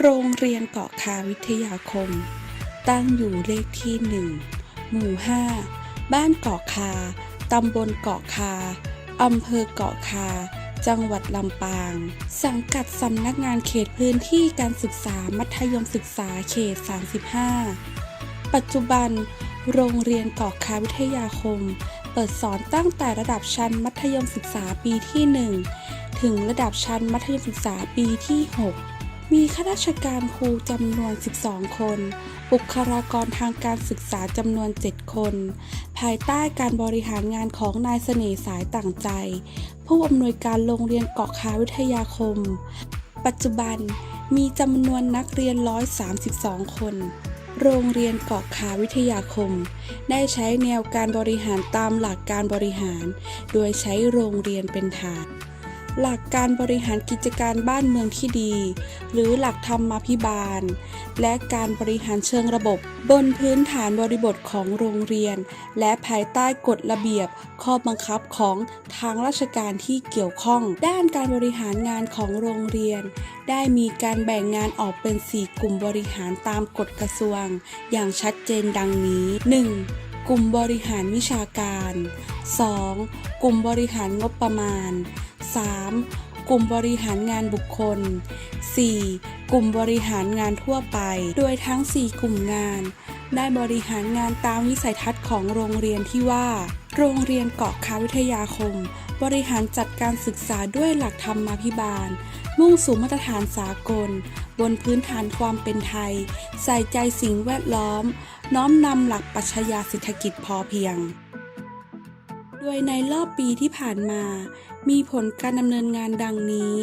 โรงเรียนเกาะคาวิทยาคม ตั้งอยู่เลขที่หนึ่งหมู่ 5 บ้านเกาะคา ตำบลเกาะคา อำเภอเกาะคา จังหวัดลำปาง สังกัดสำนักงานเขตพื้นที่การศึกษามัธยมศึกษาเขต 35 ปัจจุบัน โรงเรียนเกาะคาวิทยาคม เปิดสอนตั้งแต่ระดับชั้นมัธยมศึกษาปีที่ 1 ถึงระดับชั้นมัธยมศึกษาปีที่ 6 มีข้าราชการครูจำนวน 12 คน บุคลากรทางการศึกษาจำนวน 7 คน ภายใต้การบริหารงานของนายเสน่ห์สายต่างใจ ผู้อำนวยการโรงเรียนเกาะคาวิทยาคม ปัจจุบันมีจำนวนนักเรียน 132 คน โรงเรียนเกาะคาวิทยาคม ได้ใช้แนวการบริหารตามหลักการบริหาร โดยใช้โรงเรียนเป็นฐาน หลักการบริหารกิจการบ้านเมืองที่ดี หรือหลักธรรมาภิบาล และการบริหารเชิงระบบบนพื้นฐานบริบทของโรงเรียน และภายใต้กฎระเบียบ ข้อบังคับของทางราชการที่เกี่ยวข้อง ด้านการบริหารงานของโรงเรียน ได้มีการแบ่งงานออกเป็น 4 กลุ่มบริหารตามกฎกระทรวง อย่างชัดเจนดังนี้ 1. กลุ่มบริหารวิชาการ 2. กลุ่มบริหารงบประมาณ 3. กลุ่มบริหารงานบุคคล 4. กลุ่มบริหารงานทั่วไป โดยทั้ง 4 กลุ่มงาน ได้บริหารงานตามวิสัยทัศน์ของโรงเรียนที่ว่า โรงเรียนเกาะคาวิทยาคม บริหารจัดการศึกษาด้วยหลักธรรมาภิบาล มุ่งสู่มาตรฐานสากล บนพื้นฐานความเป็นไทย ใส่ใจสิ่งแวดล้อม น้อมนำหลักปรัชญาเศรษฐกิจพอเพียงโดยในรอบปีที่ผ่านมา มีผลการดำเนินงานดังนี้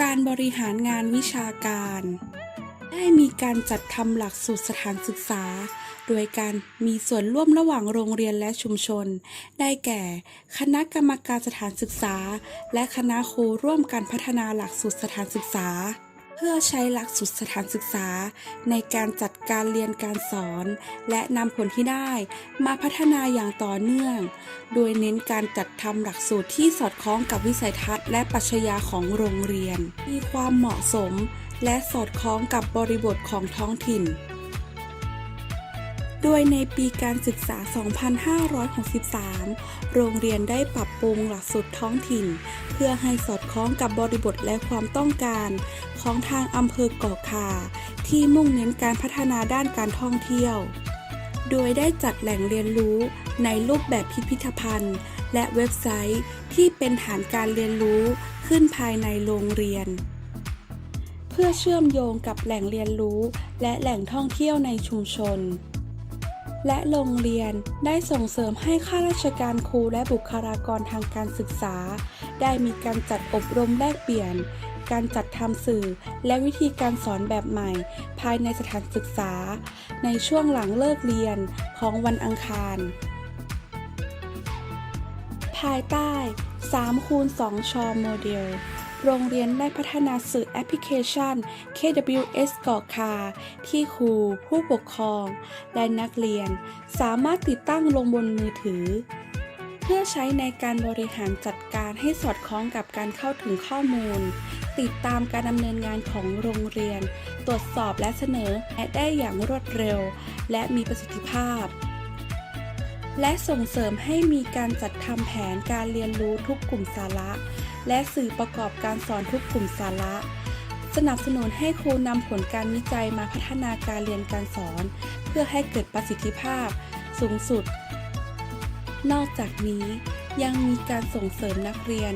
การบริหารงานวิชาการ ได้มีการจัดทำหลักสูตรสถานศึกษา โดยการมีส่วนร่วมระหว่างโรงเรียนและชุมชน ได้แก่ คณะกรรมการสถานศึกษา และคณะครูร่วมกันพัฒนาหลักสูตรสถานศึกษา พื่อใช้หลักสูตรสถานศึกษา ในการจัดการเรียนการสอน และนำผลที่ได้มาพัฒนาอย่างต่อเนื่อง โดยเน้นการจัดทำหลักสูตรที่สอดคล้องกับวิสัยทัศน์และปรัชญาของโรงเรียน มีความเหมาะสม และสอดคล้องกับบริบทของท้องถิ่น โดยในปีการศึกษา 2563 โรงเรียนได้ปรับปรุงหลักสูตรท้องถิ่น เพื่อให้สอดคล้องกับบริบทและความต้องการ ของทางอำเภอเกาะคา ที่มุ่งเน้นการพัฒนาด้านการท่องเที่ยว โดยได้จัดแหล่งเรียนรู้ในรูปแบบพิพิธภัณฑ์ และเว็บไซต์ ที่เป็นฐานการเรียนรู้ขึ้นภายในโรงเรียนเพื่อเชื่อมโยงกับแหล่งเรียนรู้และแหล่งท่องเที่ยวในชุมชน และโรงเรียนได้ส่งเสริมให้ข้าราชการครูและบุคลากรทางการศึกษา ได้มีการจัดอบรมแลกเปลี่ยน การจัดทำสื่อ และวิธีการสอนแบบใหม่ ภายในสถานศึกษา ในช่วงหลังเลิกเรียนของวันอังคาร ภายใต้3คูณ2ชอโมเดล โรงเรียนได้พัฒนาสื่อแอปพลิเคชัน KWS กาะคาที่ครู ผู้ปกครอง และนักเรียน สามารถติดตั้งลงบนมือถือ เพื่อใช้ในการบริหารจัดการให้สอดคล้องกับการเข้าถึงข้อมูล ติดตามการดำเนินงานของโรงเรียน ตรวจสอบและเสนอแนะได้อย่างรวดเร็ว และมีประสิทธิภาพและส่งเสริมให้มีการจัดทำแผนการเรียนรู้ทุกกลุ่มสาระ และสื่อประกอบการสอนทุกกลุ่มสาระ สนับสนุนให้ครูนำผลการวิจัยมาพัฒนาการเรียนการสอน เพื่อให้เกิดประสิทธิภาพสูงสุด นอกจากนี้ยังมีการส่งเสริมนักเรียน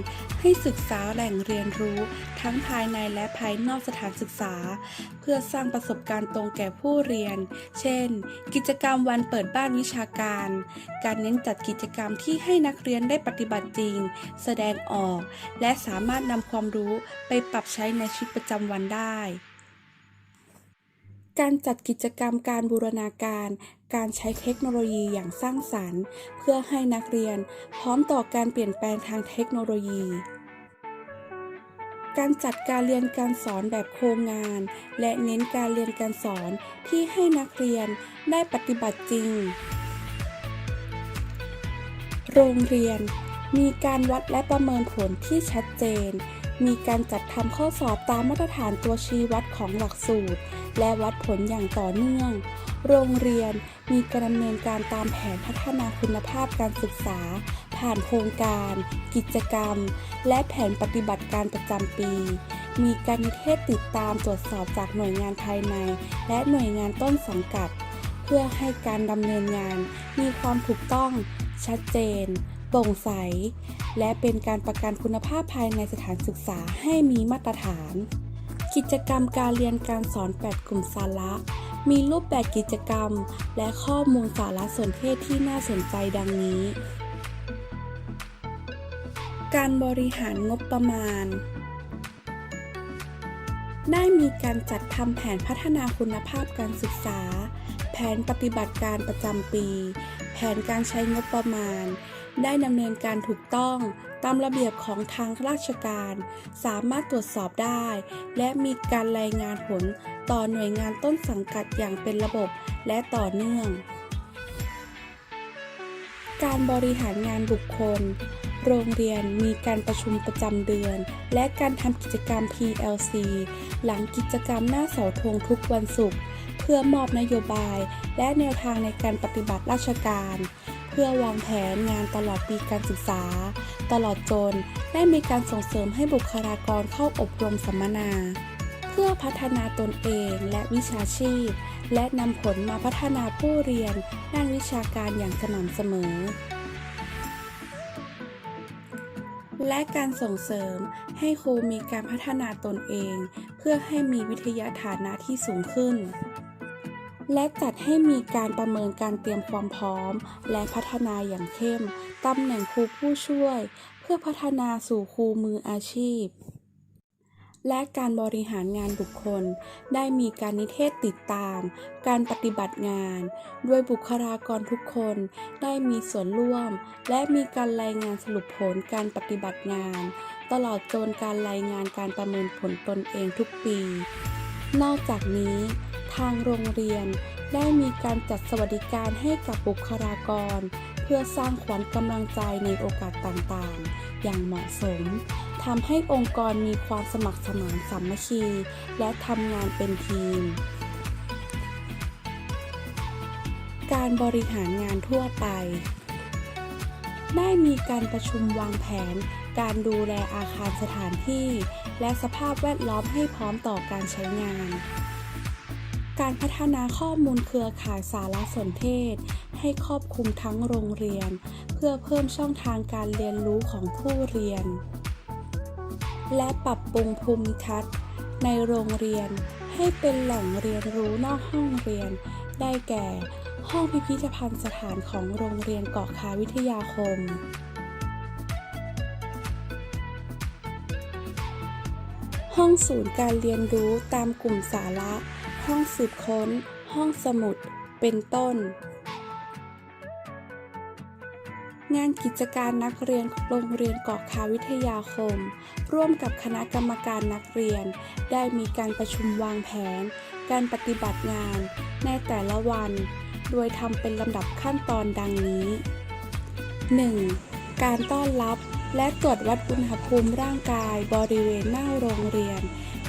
ให้ศึกษาแหล่งเรียนรู้ทั้งภายในและภายนอกสถานศึกษา เพื่อสร้างประสบการณ์ตรงแก่ผู้เรียน เช่น กิจกรรมวันเปิดบ้านวิชาการ การเน้นจัดกิจกรรมที่ให้นักเรียนได้ปฏิบัติจริง แสดงออก และสามารถนำความรู้ไปปรับใช้ในชีวิตประจำวันได้การจัดกิจกรรมการบูรณาการ การใช้เทคโนโลยีอย่างสร้างสรรค์ เพื่อให้นักเรียนพร้อมต่อการเปลี่ยนแปลงทางเทคโนโลยี การจัดการเรียนการสอนแบบโครงงาน และเน้นการเรียนการสอนที่ให้นักเรียนได้ปฏิบัติจริง โรงเรียนมีการวัดและประเมินผลที่ชัดเจน มีการจัดทำข้อสอบตามมาตรฐานตัวชี้วัดของหลักสูตร และวัดผลอย่างต่อเนื่อง โรงเรียนมีการดำเนินการตามแผนพัฒนาคุณภาพการศึกษา ผ่านโครงการ กิจกรรม และแผนปฏิบัติการประจำปี มีการนิเทศติดตามตรวจสอบจากหน่วยงานภายใน และหน่วยงานต้นสังกัด เพื่อให้การดำเนินงาน มีความถูกต้อง ชัดเจนโปร่งใส และเป็นการประกันคุณภาพภายในสถานศึกษาให้มีมาตรฐาน กิจกรรมการเรียนการสอน 8 กลุ่มสาระ มีรูปแบบกิจกรรม และข้อมูลสารสนเทศที่น่าสนใจดังนี้ การบริหารงบประมาณ ได้มีการจัดทำแผนพัฒนาคุณภาพการศึกษา แผนปฏิบัติการประจำปี แผนการใช้งบประมาณ ได้ดำเนินการถูกต้องตามระเบียบของทางราชการ สามารถตรวจสอบได้ และมีการรายงานผลต่อหน่วยงานต้นสังกัดอย่างเป็นระบบและต่อเนื่อง การบริหารงานบุคคล โรงเรียนมีการประชุมประจำเดือน และการทำกิจกรรม PLC หลังกิจกรรมหน้าเสาธงทุกวันศุกร์เพื่อมอบนโยบาย และแนวทางในการปฏิบัติราชการ เพื่อวางแผนงานตลอดปีการศึกษา ตลอดจนได้มีการส่งเสริมให้บุคลากรเข้าอบรมสัมมนา เพื่อพัฒนาตนเองและวิชาชีพ และนำผลมาพัฒนาผู้เรียนด้านวิชาการอย่างสม่ำเสมอ และการส่งเสริมให้ครูมีการพัฒนาตนเอง เพื่อให้มีวิทยาฐานะที่สูงขึ้น และจัดให้มีการประเมินการเตรียมความพร้อม และพัฒนาอย่างเข้มตำแหน่งครูผู้ช่วย เพื่อพัฒนาสู่ครูมืออาชีพ และการบริหารงานบุคคล ได้มีการนิเทศติดตาม การปฏิบัติงานโดยบุคลากรทุกคนได้มีส่วนร่วม และมีการรายงานสรุปผลการปฏิบัติงาน ตลอดจนการรายงานการประเมินผลตนเองทุกปี นอกจากนี้ ทางโรงเรียนได้มีการจัดสวัสดิการให้กับบุคลากร เพื่อสร้างขวัญกำลังใจในโอกาสต่างๆ อย่างเหมาะสม ทำให้องค์กรมีความสมัครสมานสามัคคี และทำงานเป็นทีม การบริหารงานทั่วไป ได้มีการประชุมวางแผน การดูแลอาคารสถานที่ และสภาพแวดล้อมให้พร้อมต่อการใช้งานการพัฒนาข้อมูลเครือข่ายสารสนเทศ ให้ครอบคลุมทั้งโรงเรียน เพื่อเพิ่มช่องทางการเรียนรู้ของผู้เรียน และปรับปรุงภูมิทัศน์ ในโรงเรียนให้เป็นแหล่งเรียนรู้นอกห้องเรียน ได้แก่ ห้องพิพิธภัณฑ์สถานของโรงเรียนเกาะคาวิทยาคมห้องศูนย์การเรียนรู้ตามกลุ่มสาระ ห้องสืบค้น ห้องสมุด เป็นต้น งานกิจการนักเรียนโรงเรียนเกาะคาวิทยาคม ร่วมกับคณะกรรมการนักเรียน ได้มีการประชุมวางแผน การปฏิบัติงาน ในแต่ละวัน โดยทำเป็นลำดับขั้นตอนดังนี้ 1. การต้อนรับและตรวจวัดอุณหภูมิร่างกายบริเวณหน้าโรงเรียน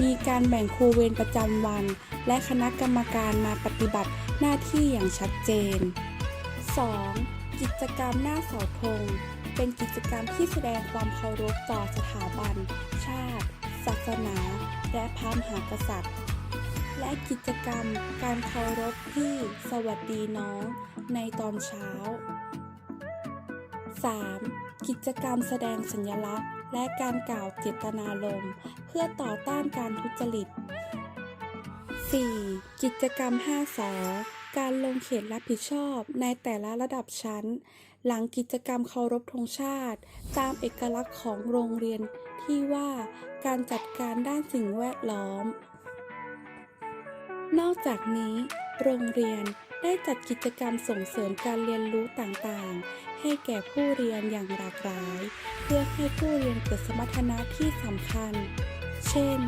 มีการแบ่งครูเวรประจำวัน และคณะกรรมการมาปฏิบัติหน้าที่อย่างชัดเจน 2. กิจกรรมหน้าเสาธงเป็นกิจกรรมที่แสดงความเคารพต่อสถาบัน ชาติ ศาสนา และพระมหากษัตริย์ และกิจกรรมการเคารพพี่สวัสดีน้องในตอนเช้า 3. กิจกรรมแสดงสัญลักษณ์ และการกล่าวเจตนารมณ์เพื่อต่อต้านการทุจริต 4. กิจกรรม5สอ การลงเขตรับผิดชอบในแต่ละระดับชั้น หลังกิจกรรมเคารพธงชาติ ตามเอกลักษณ์ของโรงเรียนที่ว่าการจัดการด้านสิ่งแวดล้อม นอกจากนี้ โรงเรียนได้จัดกิจกรรมส่งเสริมการเรียนรู้ต่างๆ ให้แก่ผู้เรียนอย่างหลากหลาย เพื่อให้ผู้เรียนเกิดสมรรถนะที่สำคัญ เช่น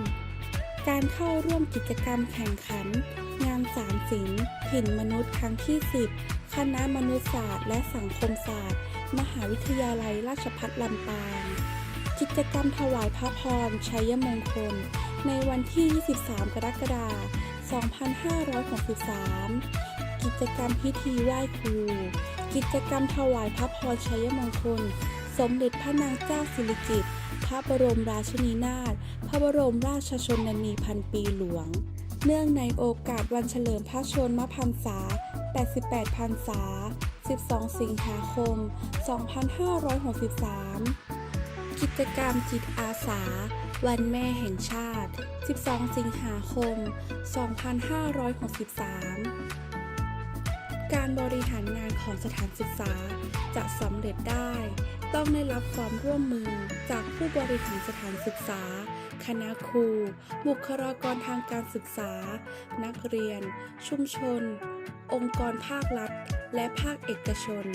การเข้าร่วมกิจกรรมแข่งขัน งานสารศิลป์ถิ่นมนุษย์ครั้งที่ 10 คณะมนุษยศาสตร์ และสังคมศาสตร์ มหาวิทยาลัยราชภัฏลำปาง กิจกรรมถวายพระพรชัยมงคล ในวันที่ 23 กรกฎาคม 2563 กิจกรรมพิธีไหว้ครู กิจกรรมถวายพระพรชัยมงคล สมเด็จพระนางเจ้าสิริกิติ์พระบรมราชินีนาถ พระบรมราชชนนีพันปีหลวง เนื่องในโอกาสวันเฉลิมพระชนมพรรษา 88 พรรษา 12 สิงหาคม 2563 กิจกรรมจิตอาสา วันแม่แห่งชาติ 12 สิงหาคม 2563 การบริหารงานของสถานศึกษาจะสำเร็จได้ ต้องได้รับความร่วมมือจากผู้บริหารสถานศึกษา คณะครู บุคลากรทางการศึกษา นักเรียน ชุมชน องค์กรภาครัฐ และภาคเอกชน